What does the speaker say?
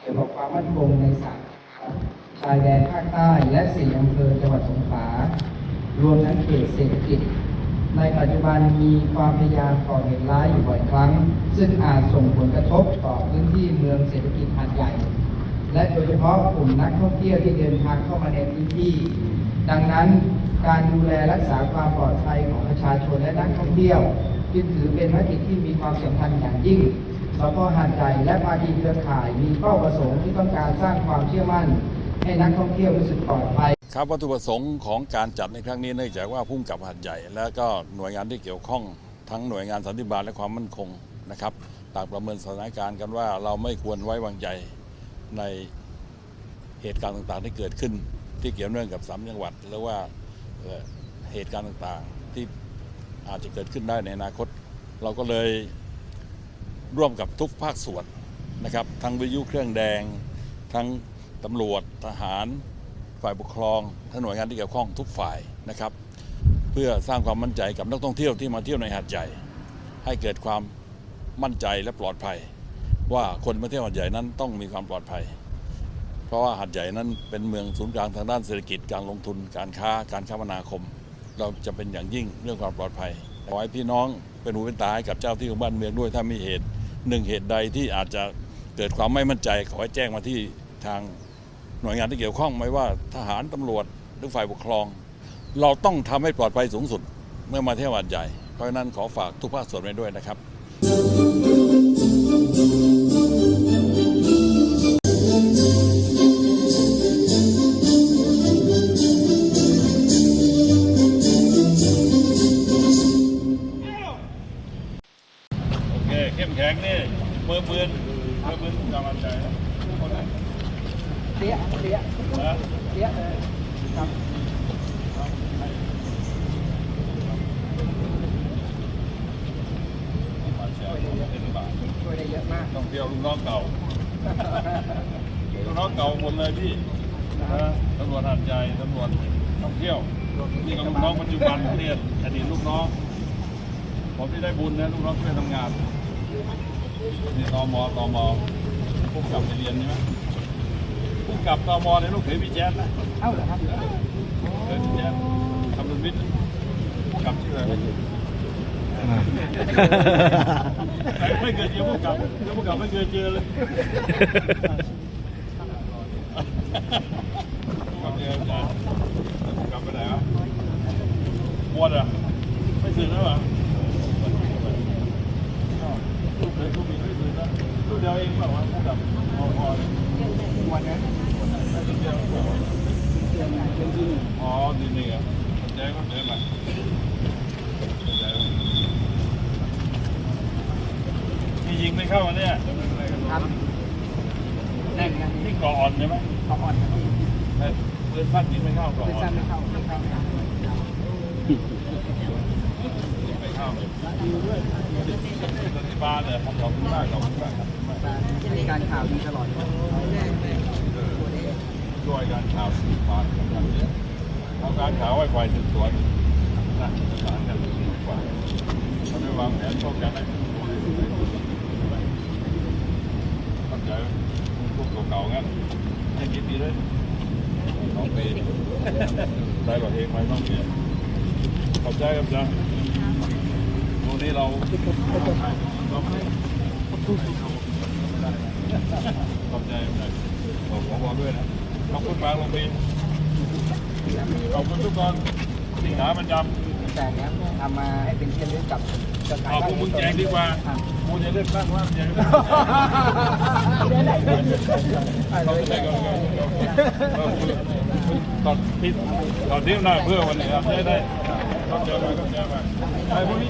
เกี่ยวกับความมั่นคงในสามชายแดนภาคใต้และสี่อำเภอจังหวัดสงขลารวมทั้งเขตเศรษฐกิจ ในปัจจุบันมีความพยายามก่อเหตุร้ายอยู่บ่อยครั้ง ซึ่งอาจส่งผลกระทบต่อพื้นที่เมืองเศรษฐกิจหาดใหญ่ และโดยเฉพาะกลุ่มนักท่องเที่ยวที่เดินทางเข้ามาในพื้นที่ ดังนั้นการดูแลรักษาความปลอดภัยของประชาชนและนักท่องเที่ยว จึงถือเป็นภารกิจที่มีความสำคัญอย่างยิ่งสพหาดใหญ่และภาคีเครือข่ายมีเป้าประสงค์ที่ต้องการสร้างความเชื่อมั่น ให้นักท่องเที่ยวรู้สึกปลอดภัยครับวัตถุประสงค์ของการจัดในครั้งนี้เนื่องจากว่าพุ่งกับหัดใหญ่ และก็หน่วยงานที่เกี่ยวข้อง ทั้งหน่วยงานสันติบาลและความมั่นคงนะครับต่างประเมินสถานการณ์กันว่าเราไม่ควรไว้วางใจในเหตุการณ์ต่างๆ ที่เกิดขึ้น ที่เกี่ยวเนื่องกับสามจังหวัดหรือว่าเอ่อเหตุการณ์ต่างๆที่ อาจจะเกิดขึ้นได้ในอนาคต เราก็เลยร่วมกับทุกภาคส่วนนะครับ ทั้งวิทยุเครื่องแดง ทั้งตำรวจทหาร ฝ่ายปกครองทั้งหน่วยงานที่เกี่ยวข้องทุกฝ่ายนะครับ เพื่อสร้างความมั่นใจกับนักท่องเที่ยวที่มาเที่ยวในหาดใหญ่ ให้เกิดความมั่นใจและปลอดภัย ว่าคนมาเที่ยวหาดใหญ่นั้นต้องมีความปลอดภัย เพราะว่าหาดใหญ่นั้นเป็นเมืองศูนย์กลางทางด้านเศรษฐกิจการลงทุนการค้าการคมนาคม เราจะเป็นอย่างยิ่งเรื่องความปลอดภัยขอให้พี่น้องเป็นหูเป็นตาให้กับเจ้าที่ของบ้านเมืองด้วย ถ้ามีเหตุหนึ่งเหตุใดที่อาจจะเกิดความไม่มั่นใจ ขอให้แจ้งมาที่ทางหน่วยงานที่เกี่ยวข้องไม่ว่าทหารตำรวจหรือฝ่ายปกครอง เราต้องทำให้ปลอดภัยสูงสุด เมื่อมาเที่ยวหาดใหญ่เพราะฉะนั้นขอฝากทุกภาคส่วนไว้ด้วยนะครับ เคเข้มแข็งนี่มือปืนมือปืนกำลังใจนะเลี้ยเลี้ยเลี้ยเลยครับช่วยได้เยอะมากต้องเที่ยวลูกน้องเก่าลูกน้องเก่าหมดเลยพี่นะตำรวจหาดใหญ่ตำรวจท่องเที่ยวนี่ก็ลูกน้องปัจจุบันเนี่ยอดีตลูกน้องผมที่ได้บุญนะลูกน้องช่วยทำงาน นี่ตมตมผู้กับไปเรียนใช่ไหมผู้กับตมในลูกเขยพี่แจ๊ดนะเอ้าเหรอครับเขยพี่แจ๊ดทำรุนวิทย์ผู้กับชื่ออะไรไม่เคยเจอผู้กับผู้กับไม่เคยเจอเลยกลับเจอจ้ะกลับไปไหนวะบวชอะไม่สึกแล้วเหรอลูก เคยลูกมีไม่สึกนะลูกเดียวเองเปล่าวะผู้กับพอพอเลยวันนั้นลูกเดียวเปล่าวะเป็นที่หนึ่งอ๋อดีนี่อะสนใจก็เดินมาสนใจไหมมียิงไม่เข้าอันเนี่ยครับแน่นนะที่เกาะอ่อนใช่ไหมเขาอ่อนครับพี่แต่ปืนสั้นยิงไม่เข้าเกาะเป็นอ่อสั้นนไม่เข้าไม่เข้าไม่เข้า ไม่เข้าสันติบาลเนี่ยขอบคุณมากขอบคุณมากคุณมากมีการข่าวดีตลอดช่วยการข่าวสืบสวนกันเนี่ยเอาการข่าวไว้ฝ่ายสืบสวนนะประสานกันดีกว่าเขาไม่วางแผนป้องกันอะไรเข้าใจพวกเก่าๆงั้นยังกี่ปีเลยสองปีได้หรอเองไหมต้องเปลี่ยนขอบใจครับจ๊ะวั นี้เราเราไม่ได้ขอบใจขอบใจบอกขอบอกด้วยนะขอบคุณบางลงบินขอบคุณทุกคนที่หาประจแต่เนี้ยทำมาให้เป็นเช่นเรื่องกับเครือำข่ายเอาพวกมึงแจงดีกว่าครับกูจะเลือกตั้งว่าแจงเดี๋ยวได้เงินเขาจะได้ก็ตอนที่ตอนที่หน้าเพื่อวันนี้ครับได้ได้เข้าใจไหมเข้าใจไหมไอ้พวกนี้